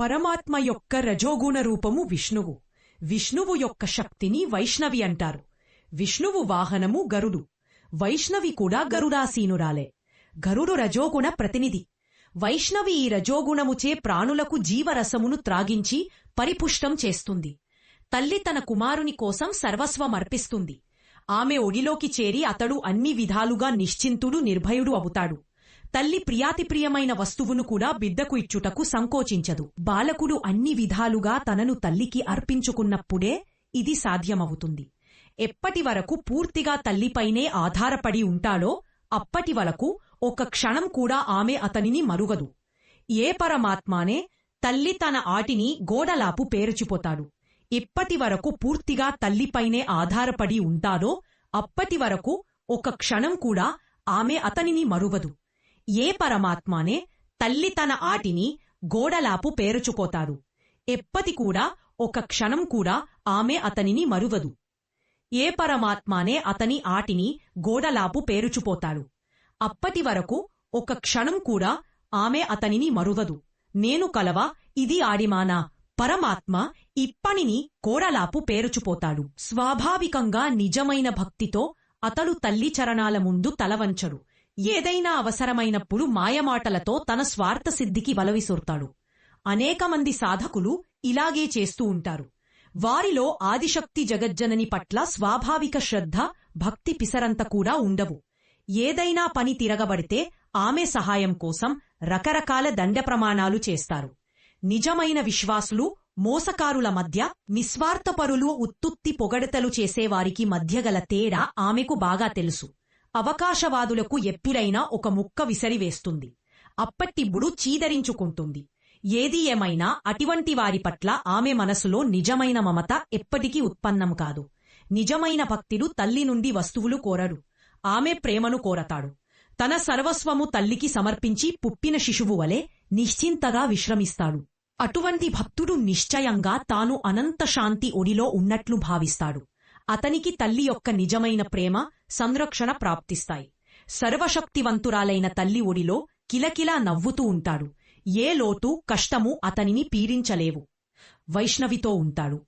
పరమాత్మ యొక్క రజోగుణ రూపము విష్ణువు. విష్ణువు యొక్క శక్తిని వైష్ణవి అంటారు. విష్ణువు వాహనము గరుడు. వైష్ణవి కూడా గరుడాసీనురాలే. గరుడు రజోగుణ ప్రతినిధి. వైష్ణవి ఈ రజోగుణముచే ప్రాణులకు జీవరసమును త్రాగించి పరిపుష్టం చేస్తుంది. తల్లి తన కుమారుని కోసం సర్వస్వమర్పిస్తుంది. ఆమె ఒడిలోకి చేరి అతడు అన్ని విధాలుగా నిశ్చింతుడు నిర్భయుడు అవుతాడు. తల్లి ప్రియాతిప్రియమైన వస్తువును కూడా బిడ్డకు ఇచ్చుటకు సంకోచించదు. బాలకుడు అన్ని విధాలుగా తనను తల్లికి అర్పించుకున్నప్పుడే ఇది సాధ్యమవుతుంది. ఎప్పటి వరకు పూర్తిగా తల్లిపైనే ఆధారపడి ఉంటాడో అప్పటి వరకు ఒక క్షణం కూడా ఆమె అతనిని మరుగదు. ఏ పరమాత్మానే తల్లి తన ఆటిని గోడలాపు పేరుచిపోతాడు. ఇప్పటి వరకు పూర్తిగా తల్లిపైనే ఆధారపడి ఉంటాడో అప్పటి వరకు ఒక క్షణం కూడా ఆమె అతనిని మరువదు. ఏ పరమాత్మానే తల్లి తన ఆటిని గోడలాపు పేరుచుపోతాడు ఎప్పటికూడా ఒక క్షణం కూడా ఆమె అతనిని మరువదు. ఏ పరమాత్మానే అతని ఆటిని గోడలాపు పేరుచుపోతాడు. అప్పటి వరకు ఒక క్షణం కూడా ఆమె అతనిని మరువదు. నేను కలవ ఇది ఆడిమానా పరమాత్మ ఇప్పనిని కోడలాపు పేరుచుపోతాడు. స్వాభావికంగా నిజమైన భక్తితో అతడు తల్లి చరణాల ముందు తలవంచడు. ఏదైనా అవసరమైనప్పుడు మాయమాటలతో తన స్వార్థ సిద్ధికి వలవిసొర్తాడు. అనేక మంది సాధకులు ఇలాగే చేస్తూ ఉంటారు. వారిలో ఆదిశక్తి జగజ్జనని పట్ల స్వాభావిక శ్రద్ధ భక్తి పిసరంత కూడా ఉండవు. ఏదైనా పని తిరగబడితే ఆమె సహాయం కోసం రకరకాల దండ ప్రమాణాలు చేస్తారు. నిజమైన విశ్వాసులు మోసకారుల మధ్య నిస్వార్థపరులు ఉత్తుత్తి పొగడతలు చేసేవారికి మధ్యగల తేడా ఆమెకు బాగా తెలుసు. అవకాశవాదులకు ఎప్పుడైనా ఒక ముక్క విసరివేస్తుంది అప్పటిప్పుడు చీదరించుకుంటుంది. ఏది ఏమైనా అటువంటి వారి పట్ల ఆమె మనసులో నిజమైన మమత ఎప్పటికీ ఉత్పన్నం కాదు. నిజమైన భక్తులు తల్లి నుండి వస్తువులు కోరడు ఆమె ప్రేమను కోరతాడు. తన సర్వస్వము తల్లికి సమర్పించి పుప్పిన శిశువు వలె నిశ్చింతగా విశ్రమిస్తాడు. అటువంటి భక్తుడు నిశ్చయంగా తాను అనంత శాంతి ఒడిలో ఉన్నట్లు భావిస్తాడు. అతనికి తల్లి యొక్క నిజమైన ప్రేమ సంరక్షణ ప్రాప్తిస్తాయి. సర్వశక్తివంతురాలైన తల్లి ఒడిలో కిలకిలా నవ్వుతూ ఉంటాడు. ఏ లోటు కష్టము అతనిని పీడించలేవు. వైష్ణవితో ఉంటాడు.